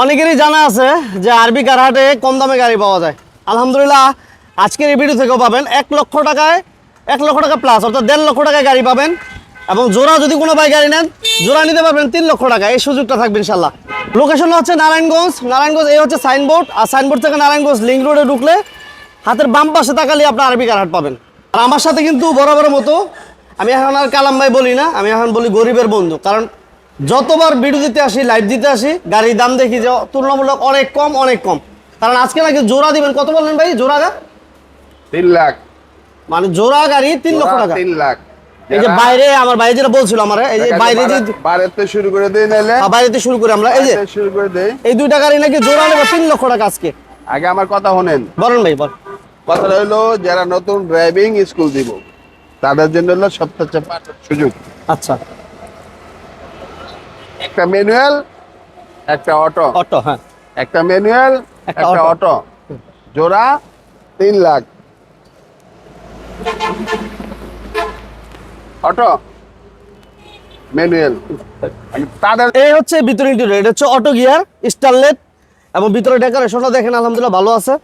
অনেকেরই জানা আছে যে আরবি কারহাটে কম দামে গাড়ি পাওয়া যায়। আলহামদুলিল্লাহ, আজকের এই ভিডিও থেকেও পাবেন এক লক্ষ টাকায়, এক লক্ষ টাকা প্লাস অর্থাৎ দেড় লক্ষ টাকায় গাড়ি পাবেন। এবং জোড়া যদি কোনো ভাই গাড়ি নেন, জোড়া নিতে পারবেন তিন লক্ষ টাকা। এই সুযোগটা থাকবে ইনশাল্লাহ লোকেশন হচ্ছে নারায়ণগঞ্জ। নারায়ণগঞ্জ, এই হচ্ছে সাইনবোর্ড আর সাইনবোর্ড থেকে নারায়ণগঞ্জ লিঙ্ক রোডে ঢুকলে হাতের বাম পাশে তাকালে আপনার আরবি কারহাট পাবেন। আর আমার সাথে কিন্তু বরাবর মতো, আমি এখন আর কালাম ভাই বলি না, আমি এখন বলি গরিবের বন্ধু। কারণ যতবার ভিডিও দিতে আসি লাইভ দিতে আসি গাড়ির দাম দেখি যে তুলনামূলক অনেক কম অনেক কম। কারণ আজকে নাকি জোড়া দিবেন কত বললেন ভাই? জোড়া গা তিন লাখ। মানে জোড়া গাড়ি তিন লক্ষ টাকা। তিন লাখ। এই যে বাইরে আমার ভাই যেটা বলছিল আমার এই যে বাইরে যে বাড়িতে শুরু করে দিই নাহলে। হ্যাঁ, বাইরেতে শুরু করি আমরা। এই যে শুরু করে দেই। এই দুইটা গাড়ি নাকি জোড়া নেবে তিন লক্ষ টাকা আজকে। আগে আমার কথা শোনেন। বলেন ভাই বল কথা হলো যারা নতুন ড্রাইভিং স্কুল দিব তাদের জন্য হলো সুযোগ। আচ্ছা। একটা ম্যানুয়াল একটা অটো অটো হ্যাঁ। একটা ম্যানুয়াল একটা অটো জোড়া তিন লাখ। অটো ম্যানুয়াল তাদের এই হচ্ছে ভিতরে ইন্টেরিয়র এটা হচ্ছে অটো গিয়ার স্টারলেট এবং ভিতরে ডেকোরেশনটা দেখেন আলহামদুলিল্লাহ ভালো আছে।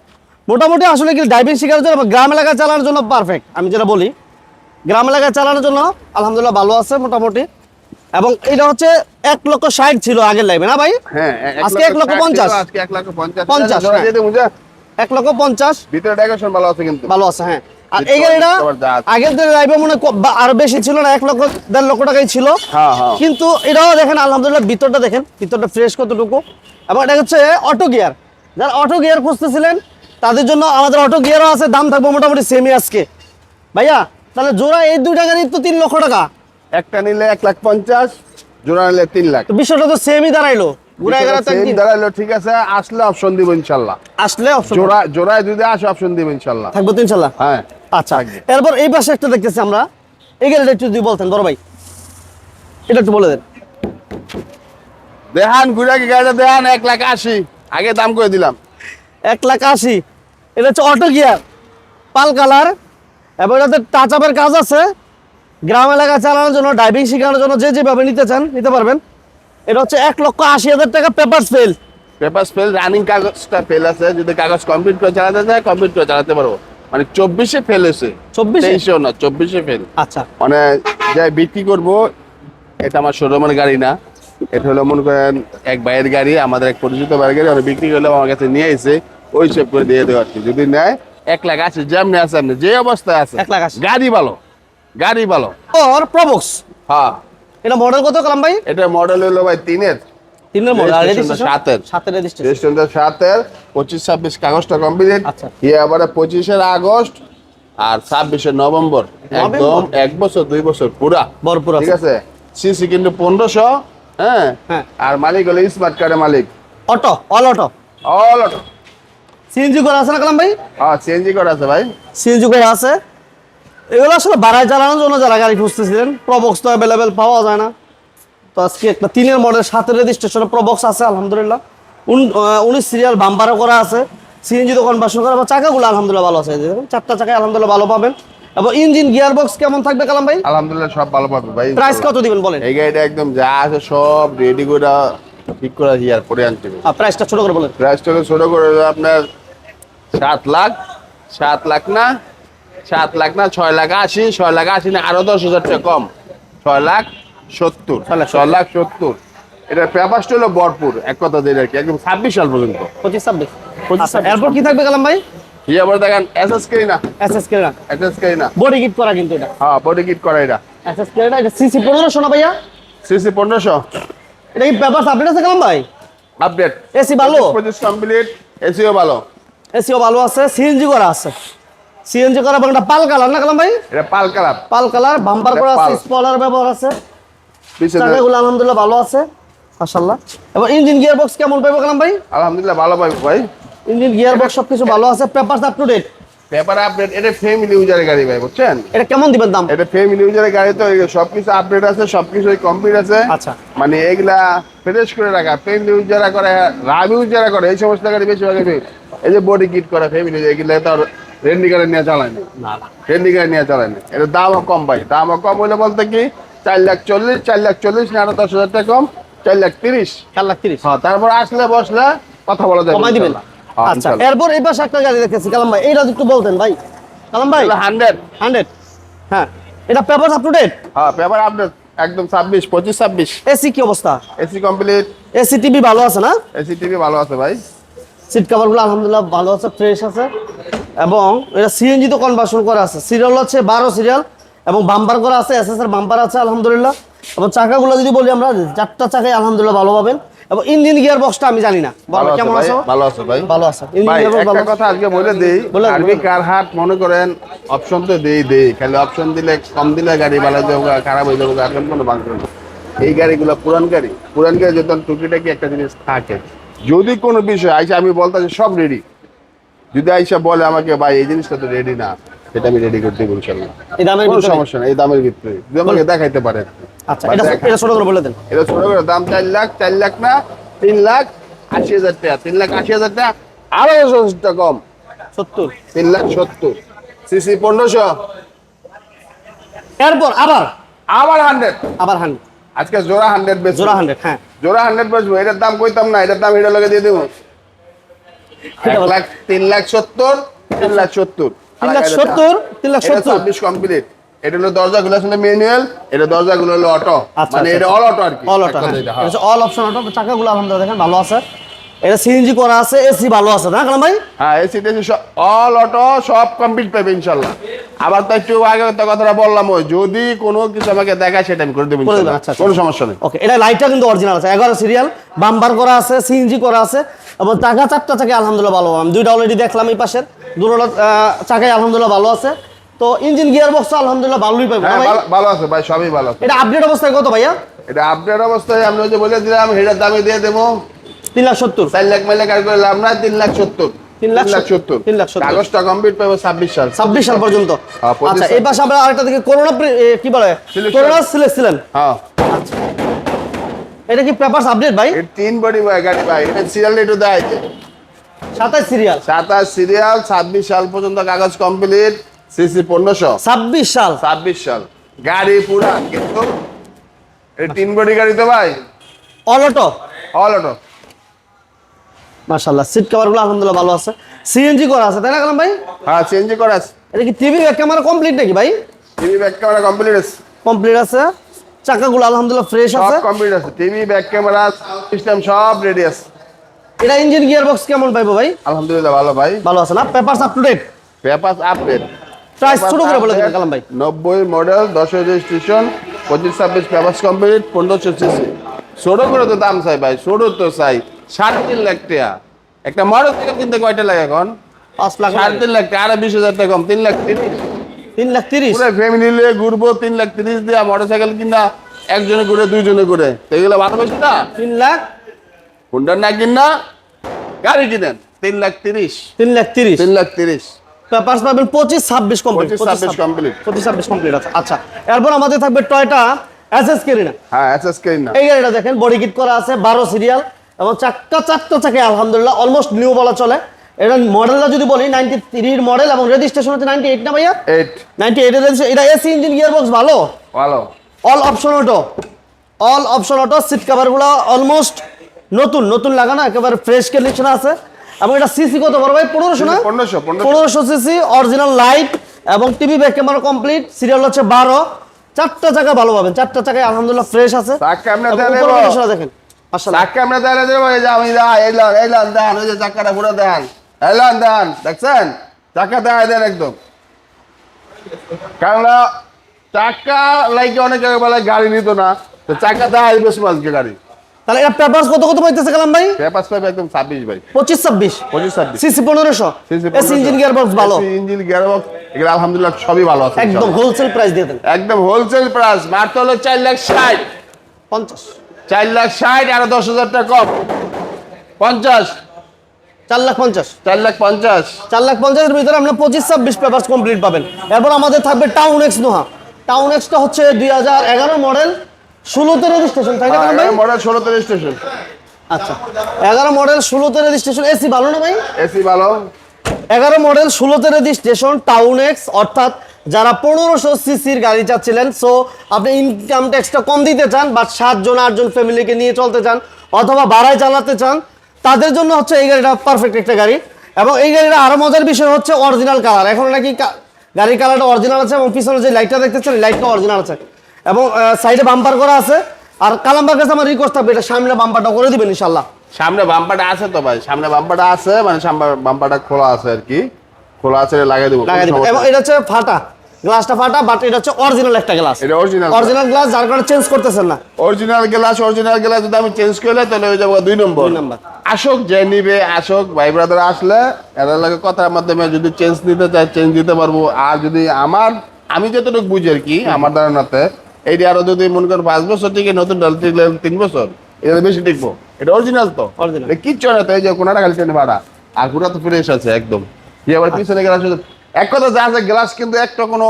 মোটামুটি আসলে কি ড্রাইভিং শেখার জন্য গ্রাম এলাকায় চালানোর জন্য পারফেক্ট আমি যেটা বলি গ্রাম এলাকায় চালানোর জন্য আলহামদুলিল্লাহ ভালো আছে মোটামুটি। এবং এটা হচ্ছে এক লক্ষ ষাট ছিল আগের লাইভে না ভাই? হ্যাঁ আজকে এক লক্ষ পঞ্চাশ। আজকে এক লক্ষ পঞ্চাশ। হ্যাঁ। এক লক্ষ পঞ্চাশ। ভিতরে ডেকোরেশন ভালো আছে কিন্তু। ভালো আছে হ্যাঁ। আর এই গাড়িটা। আগের লাইভে মনে ক- বেশি ছিল না এক লক্ষ দেড় লক্ষ টাকাই ছিল। হ্যাঁ হ্যাঁ। কিন্তু এটাও দেখেন আলহামদুলিল্লাহ ভিতরটা দেখেন ভিতরটা ফ্রেশ কতটুকু। এবং এটা হচ্ছে অটো গিয়ার যারা অটো গিয়ার খুঁজতেছিলেন তাদের জন্য আমাদের অটো গিয়ারও আছে দাম থাকবে মোটামুটি সেমই আজকে। ভাইয়া তাহলে জোড়া এই দুইটা গাড়ি তো তিন লক্ষ টাকা। একটা নিলে এক লাখ পঞ্চাশ জোড়া নিলে তিন লাখ। বিষয়টা তো সেমই দাঁড়াইলো। দাঁড়াইলো ঠিক আছে আসলে অপশন দিব ইনশাল্লাহ। আসলে অপশন জোড়া জোড়ায় যদি আসে অপশন দিব ইনশাল্লাহ। থাকবে তো ইনশাল্লাহ? হ্যাঁ আচ্ছা এরপর এই পাশে একটা দেখতেছি আমরা। এই গাড়িটা একটু যদি বলতেন বড় ভাই। এটা একটু বলে দেন। ঘুরে গাড়িটা এক লাখ আশি। আগে দাম করে দিলাম। এক লাখ আশি। এটা হচ্ছে অটো গিয়ার পাল কালার এবং এটাতে টাচ আপের কাজ আছে। গ্রাম এলাকা চালানোর জন্য ড্রাইভিং শেখানোর জন্য যে যেভাবে নিতে চান নিতে পারবেন। এটা হচ্ছে এক লক্ষ আশি হাজার টাকা paper fail paper fail running কাগজটা ফেল আছে যদি কাগজ কমপ্লিট করে চালাতে চায় কমপ্লিট করে চালাতে পারব। মানে চব্বিশে ফেল হয়েছে। চব্বিশে? তেইশেও না চব্বিশে ফেল আচ্ছা। মানে যাই বিক্রি করব এটা আমার শোরুমের গাড়ি না। এটা হলো মনে করেন এক ভাইয়ের গাড়ি আমাদের এক পরিচিত ভাইয়ের গাড়ি ওরা বিক্রি করলে আমার কাছে নিয়ে এসে ওই সব করে দিয়ে দেওয়া আর কি। যদি নেয় এক লাখ আছে যেমনি আছে আপনি যে অবস্থায় আছে এক লাখ। গাড়ি ভালো। গাড়ি ভালো। ওর প্রবক্স হ্যাঁ। এটা মডেল কত কালাম ভাই? এটা মডেল হলো ভাই তিনের। তিনের মডেল আর রেজিস্ট্রেশন সাতের। সাতের রেজিস্ট্রেশন রেজিস্ট্রেশনটা সাতের পঁচিশ ছাব্বিশ কাগজটা কমপ্লিট আচ্ছা। ইয়ে আবার পঁচিশের আগস্ট আর নভেম্বর। একদম এক বছর দুই বছর পুরা। ভরপুর ঠিক আছে? আছে সিসি কিন্তু পনেরোশো হ্যাঁ? হ্যাঁ। আর মালিক হলো স্মার্ট কার্ডের মালিক। Auto all auto all auto CNG করা আছে না কালাম ভাই? হ্যাঁ সিএনজি করা আছে ভাই। সিএনজি করা আছে? এগুলো আসলে বাড়ায় চালানোর জন্য যারা গাড়ি খুঁজতেছিলেন প্রবক্স তো অ্যাভেলেবেল পাওয়া যায় না। তো আজকে একটা তিনের মডেল সাতের রেজিস্ট্রেশনে প্রবক্স আছে আলহামদুলিল্লাহ। উনিশ সিরিয়াল বাম্পারও করা আছে। সিএনজি তো কনভার্সন করা বা চাকাগুলো আলহামদুলিল্লাহ ভালো আছে। চারটা চাকায় আলহামদুলিল্লাহ ভালো পাবেন। এবং ইঞ্জিন গিয়ার বক্স কেমন থাকবে কালাম ভাই? আলহামদুলিল্লাহ সব ভালো পাবে ভাই। প্রাইস কত দিবেন বলেন? এই গাড়িটা একদম যা আছে সব রেডি করে ঠিক করে হিয়ার পরে আনতে হবে। প্রাইসটা ছোট করে বলেন। প্রাইসটা ছোট করে আপনার সাত লাখ সাত লাখ না সাত লাখ না ছয় লাখ আশি ছয় লাখ আশি না আরও দশ হাজার টাকা কম। ছয় লাখ সত্তর। ছয় লাখ ছয় লাখ সত্তর। এটা পেপারটা হলো ভরপুর এক কথা দিয়ে আর কি একদম ছাব্বিশ সাল পর্যন্ত। পঁচিশ ছাব্বিশ। পঁচিশ আচ্ছা, এরপর কি থাকবে কালাম ভাই? ইয়ে আবার দেখেন এস এস কে না। এস এস কে না। এস এস কে না। বডি কিট করা কিন্তু এটা। হ্যাঁ বডি কিট করা এটা। এস এস কে না এটা সিসি পনেরোশো না ভাইয়া? সিসি পনেরোশো। এটা কি পেপার আপডেট আছে কালাম ভাই? আপডেট এসি ভালো? পঁচিশ কমপ্লিট এসিও ভালো। এসিও ভালো আছে সিএনজি করা আছে। সিএনজি করা এবং একটা পাল কালার না কালাম ভাই? এটা pearl colour. Pearl colour bumper করা আছে পাল। স্পলার ব্যবহার আছে। চাকাগুলো আলহামদুলিল্লাহ ভালো আছে মাশাআল্লাহ। এবং ইঞ্জিন গিয়ার বক্স কেমন পাবো কালাম ভাই? আলহামদুলিল্লাহ ভালো পাবে ভাই। ইঞ্জিন গিয়ার বক্স সবকিছু ভালো আছে papers up to date paper update এটা ফ্যামিলি ইউজারের গাড়ি ভাই বুঝছেন? এটা কেমন দিবেন দাম? এটা ফ্যামিলি ইউজারের গাড়ি তো সবকিছু আপডেট আছে সবকিছু কমপ্লিট আছে। আচ্ছা। মানে এগুলা ফ্রেশ করে রাখা ফ্যামিলি ইউজারা করে রাব ইউজারা করে এই সমস্ত গাড়ি বেশিরভাগ এই- এই যে বডি কিট করা ফ্যামিলি এগুলা তো আর রেন্ডি গাড়ি নিয়ে চালায় না। রেন্ডি গাড়ি নিয়ে চালায় না। এটা দামও কম ভাই দামও কম হইলে বলতে কি চার লাখ চল্লিশ চার লাখ চল্লিশ না দশ হাজার টাকা কম চার লাখ তিরিশ। চার লাখ তিরিশ। হ্যাঁ তারপর আসলে বসলে কথা বলা যাবে কমাই দিবেন। আচ্ছা এরপর এই পাশে একটা গাড়ি দেখেছি কালাম ভাই। এইটা একটু বলতেন ভাই। কালাম ভাই। হান্ড্রেড। হান্ড্রেড। হ্যাঁ এটা পেপার আপ টু ডেট হ্যাঁ পেপার আপডেট একদম ছাব্বিশ পঁচিশ ছাব্বিশ। এসি কি অবস্থা? এসি কমপ্লিট এসি টিভি ভালো আছে না? এসি টিভি ভালো আছে ভাই। সিট কভারগুলো আলহামদুলিল্লাহ ভালো আছে ফ্রেশ আছে। এবং এটা সিএনজি তো কনভার্সন করা আছে। সিরিয়াল হচ্ছে বারো সিরিয়াল এবং বাম্পার করা আছে এস এর বাম্পার আছে আলহামদুলিল্লাহ। এবং চাকাগুলো যদি বলি আমরা চারটা চাকায় আলহামদুলিল্লাহ ভালো পাবেন। এবং ইঞ্জিন গিয়ার বক্সটা আমি জানি না। ভালো কেমন ভাই? আছো? ভালো আছে ভাই? আছে। একটা কথা আজকে বলে দেই আরবি কার হাট মনে করেন অপশন তো দেই দেই। খালি অপশন দিলে কম দিলে গাড়ি ভালো যাব খারাপ হয়ে যাব এখন কোনো এই গাড়িগুলো পুরান গাড়ি। পুরান গাড়ি যত টুকিটাকি একটা জিনিস থাকে। যদি কোনো বিষয় আইসা আমি বলতে সব রেডি যদি আইসা বলে আমাকে ভাই এই জিনিসটা তো রেডি না সেটা আমি রেডি করতে দেবো ইনশাল্লাহ। এই দামের কোনো? সমস্যা নেই এই দামের ভিতরে যদি আমাকে দেখাইতে পারেন আচ্ছা এটা এটা ছোট করে বলে দেন। এটা ছোট করে দাম চার লাখ চার লাখ না তিন লাখ আশি হাজার টাকা তিন লাখ আশি হাজার টাকা আরও টাকা কম। সত্তর। তিন লাখ সত্তর। সিসি পনেরোশো। এরপর আবার? আবার হান্ড্রেড আবার হান্ড্রেড আজকে জোড়া হান্ড্রেড বেচবো। জোড়া হান্ড্রেড হ্যাঁ। জোড়া হান্ড্রেড বেচবো এটার দাম কইতাম না এটার দাম এটা লগে দিয়ে দেবো। এটা। লাখ তিন লাখ সত্তর তিন লাখ সত্তর। তিন লাখ সত্তর তিন লাখ সত্তর। ছাব্বিশ কমপ্লিট এটা হলো দরজাগুলো আসলে ম্যানুয়াল এটা দরজাগুলো হলো অটো আচ্ছা, মানে এটা অল অটো আর কি। অল অটো কথায় এটা। অল অপশন অটো চাকাগুলো আলহামদুলিল্লাহ দেখেন ভালো আছে। এটা সিএনজি করা আছে এসি ভালো আছে না কালাম ভাই? হ্যাঁ এসি টেসি সব অল অটো সব কমপ্লিট পাবে ইনশাল্লাহ। আবার তো একটু আগে তো কথাটা বললাম ওই যদি কোনো কিছু আমাকে দেখায় সেটা আমি করে দেবো। আচ্ছা, আচ্ছা। কোনো সমস্যা নেই। ওকে এটা লাইটটা কিন্তু অরিজিনাল আছে এগারো সিরিয়াল বাম্বার করা আছে সিএনজি করা আছে এবং চাকা চারটা চাকা আলহামদুলিল্লাহ ভালো আমি দুইটা অলরেডি দেখলাম এই পাশের দুটো চাকায় আলহামদুলিল্লাহ ভালো আছে। তো ইঞ্জিন গিয়ার বক্স আলহামদুলিল্লাহ ভালোই পাবে হ্যাঁ ভালো- আছে ভাই সবই ভালো আছে। এটা আপডেট অবস্থায় কত ভাইয়া? এটা আপডেট অবস্থায় আমি ওই যে বলে দিলাম হেটার দামে দিয়ে দেবো। তিন লাখ সত্তর। চার লাখ মাইলে কাজ করে লাভ না তিন লাখ সত্তর। তিন লাখ সত্তর। তিন লাখ সত্তর। কাগজটা কমপ্লিট পাবো ছাব্বিশ সাল। ছাব্বিশ সাল পর্যন্ত। হ্যাঁ, আচ্ছা এই পাশে আমরা আরেকটা দেখি করোনা কি বলে? হ্যাঁ। এটা কি পেপারস আপডেট ভাই? তিন বডি ভাই গাড়ি ভাই। এটা সিরিয়াল একটু দেয় সাতাশ সিরিয়াল সাতাশ সিরিয়াল ছাব্বিশ সাল পর্যন্ত কাগজ কমপ্লিট সিসি পনেরোশো। ছাব্বিশ সাল। ছাব্বিশ সাল। গাড়ি পুরা কিন্তু তিন বডি গাড়ি তো ভাই। অল অটো অল অটো মাশাআল্লাহ। সিট কভার কভারগুলো আলহামদুলিল্লাহ ভালো আছে। সিএনজি করা আছে তাই না কালাম ভাই? হ্যাঁ চেঞ্জ করা আছে। এটা কি টিভি ব্যাক ক্যামেরা কমপ্লিট নাকি ভাই? টিভি ব্যাক ক্যামেরা কমপ্লিট আছে। কমপ্লিট আছে। চাকাগুলো আলহামদুলিল্লাহ ফ্রেশ আছে। সব কমপ্লিট আছে। টিভি ব্যাক ক্যামেরা সিস্টেম সব রেডি আছে। এটা ইঞ্জিন গিয়ার বক্স কেমন পাইবো ভাই? আলহামদুলিল্লাহ ভালো ভাই। ভালো আছে না? Papers up to date paper update price ছোট করে বলে দিন কালাম ভাই। নব্বই মডেল দশ রেজিস্ট্রেশন পঁচিশ ছাব্বিশ পেপার কমপ্লিট পনেরোশো সিসি ছোট করে তো দাম চাই ভাই ছোট তো চাই। সাড়ে তিন লাখ টাকা। একটা কিনতে কয়টা লাগে এখন? পাঁচ লাখ সাড়ে তিন লাখ টাকা আরও বিশ হাজার টাকা কম তিন লাখ তিরিশ। তিন লাখ তিরিশ? পুরো ফ্যামিলি নিয়ে ঘুরবো তিন লাখ তিরিশ দিয়া মোটর সাইকেল কিনা একজনে ঘুরে দুইজনে ঘুরে। তো এগুলো ভালো বেশি না? তিন লাখ? হুন্ডার না কিনা গাড়ি কিনেন। তিন লাখ তিরিশ। তিন লাখ তিরিশ? তিন লাখ তিরিশ। পেপারস পাবেন পঁচিশ ছাব্বিশ কমপ্লিট ছাব্বিশ কমপ্লিট পঁচিশ ছাব্বিশ কমপ্লিট আছে। আচ্ছা এরপর আমাদের থাকবে টয়টা এসএস কেরিনা হ্যাঁ এস এস না এই গাড়িটা দেখেন বডি কিট করা আছে বারো সিরিয়াল এবং চারটা চারটা চাকে আলহামদুলিল্লাহ অলমোস্ট নিউ বলা চলে। এটা মডেলটা যদি বলি নাইনটি থ্রির মডেল এবং রেজিস্ট্রেশন হচ্ছে নাইনটি এইট না ভাইয়া? এইট নাইনটি রেজিস্ট্রেশন এটা এসি ইঞ্জিন গিয়ার বক্স ভালো। ভালো all option auto all option auto seat কাভারগুলো almost নতুন নতুন লাগানো একেবারে ফ্রেশ কন্ডিশন আছে। এবং এটা সিসি কত বড় ভাই? পনেরোশো না? পনেরোশো পনেরোশো। সিসি অরিজিনাল লাইট এবং TV back camera complete serial হচ্ছে বারো। চারটা চাকা ভালো পাবেন চারটা চাকায় আলহামদুলিল্লাহ ফ্রেশ আছে। দেখেন। চাকা আমরা দেন দেবো এই যে আমি এলাম এলাম দেন ওই যে চাকাটা পুরো দেন। এলাম দেন দেখছেন? চাকা দেয় দেন একদম। কারণ চাকা লাইকে অনেক জায়গায় গাড়ি নিত না তো চাকা দেয় বেশ মাঝকে গাড়ি। তাহলে এটা পেপারস কত কত পাইতেছে কালাম ভাই? একদম CC AC engine gear box ভালো ইঞ্জিন গিয়ার বক্স এগুলো আলহামদুলিল্লাহ সবই ভালো আছে একদম হোলসেল প্রাইস দিয়ে দেন। একদম হোলসেল প্রাইস মাত্র হলো চার লাখ ষাট। পঞ্চাশ। চার লাখ ষাট আর দশ হাজার টাকা কম। পঞ্চাশ। চার লাখ পঞ্চাশ। চার লাখ পঞ্চাশ। চার লাখ পঞ্চাশের ভিতরে আপনার পঁচিশ ছাব্বিশ পেপার কমপ্লিট পাবেন। এরপর আমাদের থাকবে টাউন এক্স নোহা টাউন এক্সটা হচ্ছে দুই হাজার এগারো মডেল ষোলোতে রেজিস্ট্রেশন তাই না ভাই? মডেল ষোলো স্টেশন আচ্ছা। এগারো মডেল ষোলোতে রেজিস্ট্রেশন এসি ভালো না ভাই? এসি ভালো। এগারো মডেল ষোলোতে রেজিস্ট্রেশন টাউন এক্স অর্থাৎ যারা পনেরোশো সিসির গাড়ি চাচ্ছিলেন সো আপনি ইনকাম ট্যাক্সটা কম দিতে চান বা সাতজন আটজন ফ্যামিলিকে নিয়ে চলতে চান অথবা ভাড়ায় চালাতে চান তাদের জন্য হচ্ছে এই গাড়িটা পারফেক্ট একটা গাড়ি। এবং এই গাড়িটা আরও মজার বিষয় হচ্ছে অরিজিনাল কালার এখন নাকি গাড়ির কালারটা অরিজিনাল আছে এবং পিছনে যে লাইটটা দেখতেছেন লাইটটা অরিজিনাল আছে। এবং সাইডে বাম্পার করা আছে। আর কালাম্বার কাছে আমার রিকোয়েস্ট থাকবে এটা সামনে বাম্পারটা করে দিবেন ইনশাল্লাহ সামনে বাম্পারটা আছে তো ভাই সামনে বাম্পারটা আছে মানে সামনে বাম্পারটা খোলা আছে আর কি। খোলা আছে লাগিয়ে দেবো এবং এটা হচ্ছে ফাটা। গ্লাসটা ফাটা বাট এটা হচ্ছে অরিজিনাল একটা গ্লাস এটা অরিজিনাল অরিজিনাল গ্লাস যার কারণে চেঞ্জ করতেছেন না। অরিজিনাল গ্লাস অরিজিনাল গ্লাস যদি আমি চেঞ্জ করলে তাহলে হয়ে যাব দুই নম্বর। দুই নম্বর। আসক যে নিবে আসক ভাই ব্রাদার আসলে লাগে কথার মাধ্যমে যদি চেঞ্জ নিতে চেঞ্জ দিতে পারব। আর যদি আমার আমি যতটুকু বুঝি আর কি আমার ধারণাতে এইটা আরও যদি মনে করেন পাঁচ বছর থেকে নতুন ডাল টিকলে তিন বছর এটা বেশি টিকবো। এটা অরিজিনাল তো। কিচ্ছু না তো এই যে কোনাটা খালি ভাড়া আর পুরা তো ফ্রেশ আছে একদম। আবার পিছনে গ্লাস এক কথা যা আছে গ্লাস কিন্তু একটা কোনো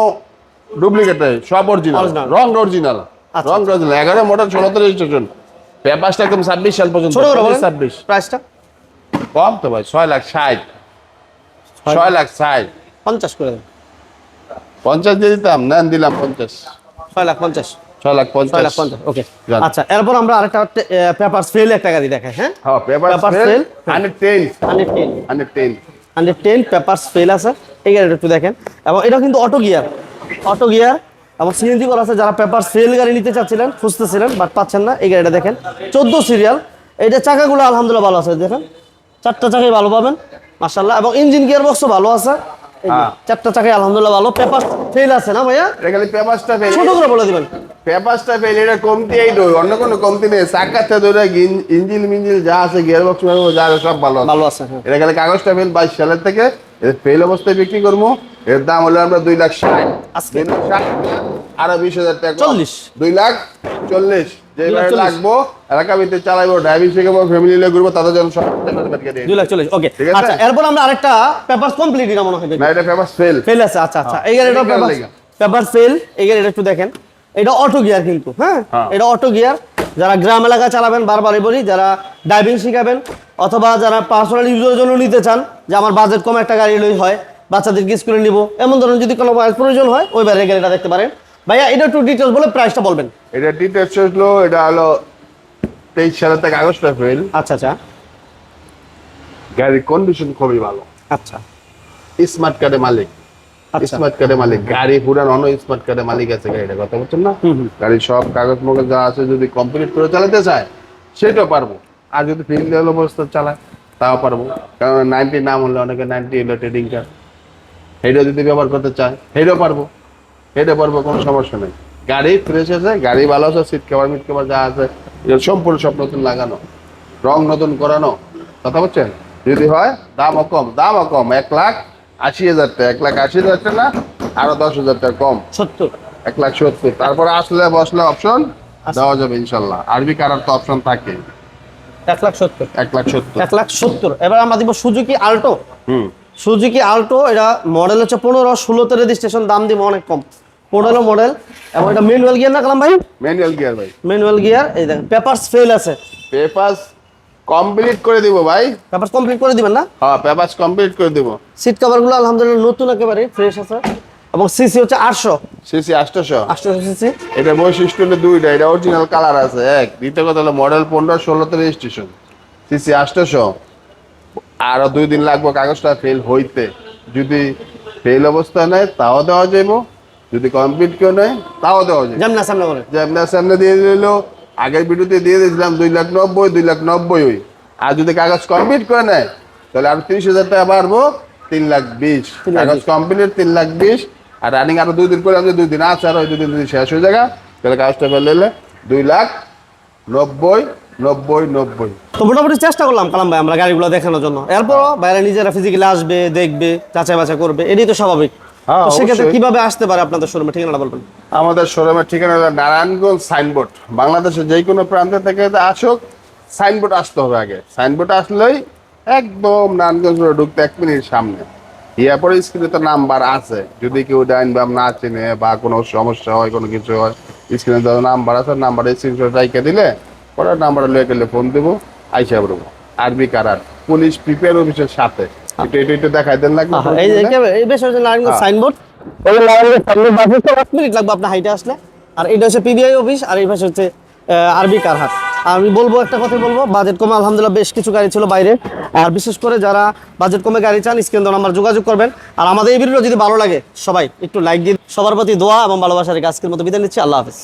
ডুপ্লিকেট নেই সব অরিজিনাল। রং অরিজিনাল রং অরিজিনাল এগারো মডেল ষোলোতে রেজিস্ট্রেশন পেপারসটা একদম ছাব্বিশ সাল পর্যন্ত। ছাব্বিশ। প্রাইসটা? কম তো ভাই ছয় লাখ ষাট। ছয় লাখ ষাট। পঞ্চাশ করে দেন। পঞ্চাশ দিয়ে দিতাম না দিলাম পঞ্চাশ। ছয় লাখ পঞ্চাশ। ছয় লাখ ছয় লাখ পঞ্চাশ পঞ্চাশ ওকে আচ্ছা এরপর আমরা আরেকটা পেপার ফেল একটা গাড়ি দেখাই হ্যাঁ? হ্যাঁ paper fail hundred ten hundred ten hundred ten hundred ten paper fail আছে, এই গাড়িটা একটু দেখেন। এবং এটা কিন্তু অটো গিয়ার অটো গিয়ার। এবং সিএনজি করা আছে, যারা পেপার সেল গাড়ি নিতে চাচ্ছিলেন, খুঁজতেছিলেন বাট পাচ্ছেন না, এই গাড়িটা দেখেন। চোদ্দ সিরিয়াল এইটা চাকাগুলো আলহামদুলিল্লাহ ভালো আছে, দেখেন। চারটা চাকাই ভালো পাবেন মার্শাল্লাহ এবং ইঞ্জিন গিয়ার বক্সও ভালো আছে। চারটা চাকাই আলহামদুলিল্লাহ ভালো। পেপার ফেল আছে না ভাইয়া? এটা খালি পেপারসটা ফেল ছোট করে বলে দিবেন। পেপারসটা ফেল এটা কমতি এই দই অন্য কোনো কমতি নেই। চাকাতে ধরে ইঞ্জিল মিঞ্জিল যা আছে গিয়ার বক্স যা আছে সব ভালো আছে। ভালো আছে হ্যাঁ। এটা খালি কাগজটা ফেল বাইশ সালের থেকে। ফেল অবস্থায় বিক্রি করব। এর দাম হলো আমরা দুই লাখ ষাট? দুই লাখ ষাট আরও বিশ হাজার টাকা। চল্লিশ। দুই লাখ চল্লিশ। যে দুই লাখ ভাড়া চল্লিশ। লাগবো এলাকা চালাইবো ড্রাইভিং শিখাবো ফ্যামিলি নিয়ে ঘুরবো তাদের জন্য সব দুই লাখ চল্লিশ ওকে আচ্ছা এরপর আমরা আরেকটা পেপার কমপ্লিট এটা মনে হয় না এটা পেপার ফেল ফেল আছে আচ্ছা আচ্ছা। এই গাড়িটা পেপার ফেল এই গাড়িটা একটু দেখেন। এটা অটো গিয়ার কিন্তু হ্যাঁ। এটা অটো গিয়ার যারা গ্রাম এলাকা চালাবেন বারবারই বলি যারা ড্রাইভিং শিখাবেন অথবা যারা পার্সোনাল ইউজের জন্য নিতে চান যে আমার বাজেট কম একটা গাড়ি লই হয় বাচ্চাদেরকে স্কুলে নিব এমন ধরনের যদি কোনো প্রয়োজন হয় ওই বাইরের গাড়িটা দেখতে পারেন। ভাইয়া এটা একটু ডিটেলস বলে প্রাইসটা বলবেন। এটা ডিটেলস হলো এটা হলো তেইশ সালের থেকে আগস্ট ফেল আচ্ছা আচ্ছা। গাড়ির কন্ডিশন খুবই ভালো। আচ্ছা। স্মার্ট কার্ডের মালিক। আচ্ছা। স্মার্ট কার্ডের মালিক। গাড়ি পুরান অন্য স্মার্ট কার্ডের মালিক আছে গাড়িটা কথা বলছেন না? গাড়ির সব কাগজ মগজ যা আছে যদি কমপ্লিট করে চালাতে চায় সেটাও পারব। আর যদি ফিল্ড লেভেল অবস্থা চালায় তাও পারব। কারণ নাইনটি নাম হলে অনেকে নাইনটি এলো ট্রেডিং কার্ড সেইটা যদি ব্যবহার করতে চায় সেইটাও পারব। সেটা পারব কোনো সমস্যা নেই। গাড়ি ফ্রেশ আছে গাড়ি ভালো আছে সিট কভার মিট কভার যা আছে সম্পূর্ণ সব নতুন লাগানো। রং নতুন করানো। কথা বলছেন? যদি হয় দামও কম দামও কম। এক লাখ আশি হাজার টাকা এক লাখ আশি হাজার টাকা না আরও দশ হাজার টাকা কম। সত্তর। এক লাখ সত্তর। তারপরে আসলে বসলে অপশন দেওয়া যাবে ইনশাল্লাহ। আরবি কারার তো অপশন থাকে। এক লাখ সত্তর। এক লাখ সত্তর। এক লাখ সত্তর। এবার আমরা দিব সুজুকি আল্টো। হুম। সুজুকি আল্টো এটা মডেল হচ্ছে পনেরো ষোলোতে রেজিস্ট্রেশন দাম দিব অনেক কম। পনেরো মডেল এবং এটা ম্যানুয়াল গিয়ার না কালাম ভাই? ম্যানুয়াল গিয়ার ভাই। ম্যানুয়াল গিয়ার এই দেখেন পেপারস ফেল আছে। পেপার্স কমপ্লিট করে দিব ভাই। পেপারস কমপ্লিট করে দিবেন না? হ্যাঁ পেপারস কমপ্লিট করে দিব। সিট কভারগুলো আলহামদুলিল্লাহ নতুন একেবারে ফ্রেশ আছে। এবং সিসি হচ্ছে আটশো। সিসি আটশোশো। আটশো সিসি এটা বৈশিষ্ট্য হলো দুইটা এটা অরিজিনাল কালার আছে এক। দ্বিতীয় কথা হলো মডেল পনেরো ষোলোতে রেজিস্ট্রেশন সিসি আটশোশো। আরও দুই দিন লাগবে কাগজটা ফেল হইতে। যদি ফেল অবস্থা নেয় তাও দেওয়া যাইব। যদি কমপ্লিট কেউ নেয় তাও দেওয়া যাবে যেমন সামনে করে। আপনার সামনে দিয়ে দিল আগের ভিডিওতে দিয়ে দিয়েছিলাম দুই লাখ নব্বই দুই লাখ নব্বই ওই। আর যদি কাগজ কমপ্লিট করে নেয় তাহলে আরও তিরিশ হাজার টাকা বাড়বো তিন লাখ বিশ। কাগজ কমপ্লিট তিন লাখ বিশ। আর রানিং আরও দুই দিন করে আমি দুই দিন আছে আর ওই দুই দিন যদি শেষ হয়ে যায় তাহলে কাগজটা ফেলে দুই লাখ নব্বই। নব্বই নব্বই। তো মোটামুটি চেষ্টা করলাম কালাম ভাই আমরা গাড়িগুলো দেখানোর জন্য। এরপরও বাইরে নিজেরা ফিজিক্যালি আসবে দেখবে যাচাই বাছাই করবে এটাই তো স্বাভাবিক। হ্যাঁ, সেক্ষেত্রে কীভাবে আসতে পারে আপনাদের শোরুমে ঠিকানাটা বলবেন? আমাদের শোরুমের ঠিকানা নারায়ণগঞ্জ সাইনবোর্ড। বাংলাদেশের যে কোনো প্রান্ত থেকে আসুক সাইনবোর্ড আসতে হবে আগে। সাইনবোর্ড আসলেই একদম নারায়ণগঞ্জ ঢুকতে এক মিনিট সামনে। স্ক্রিনে তো নাম্বার আছে। যদি কেউ ডাইন বাম না চিনে বা কোনো সমস্যা হয় কোনো কিছু হয় স্ক্রিনে তো নাম্বার আছে নাম্বারে স্ক্রিনশট দিলে পরে নাম্বার লয়ে গেলে ফোন দেবো আইসা পড়ব আরবি কারার পুলিশ প্রিপেয়ার অফিসের সাথে। একটু একটু একটু দেখাই দেন লাগবে এই যে এই বেশ হচ্ছে নারায়ণগঞ্জ। সাইনবোর্ড ওই লাগানোর সামনে বাজেট তো এক মিনিট লাগবে আপনার হাইটে আসলে। আর এটা হচ্ছে পিবিআই অফিস আর এই পাশে হচ্ছে আরবি কারহাট আর আমি বলব একটা কথা বলব বাজেট কমে আলহামদুলিল্লাহ বেশ কিছু গাড়ি ছিল বাইরে। আর বিশেষ করে যারা বাজেট কমে গাড়ি চান স্ক্রিন নাম্বার যোগাযোগ করবেন। আর আমাদের এই ভিডিও যদি ভালো লাগে সবাই একটু লাইক দিন। সবার প্রতি দোয়া এবং ভালোবাসার আজকের মতো বিদায় নিচ্ছি। আল্লাহ হাফিজ।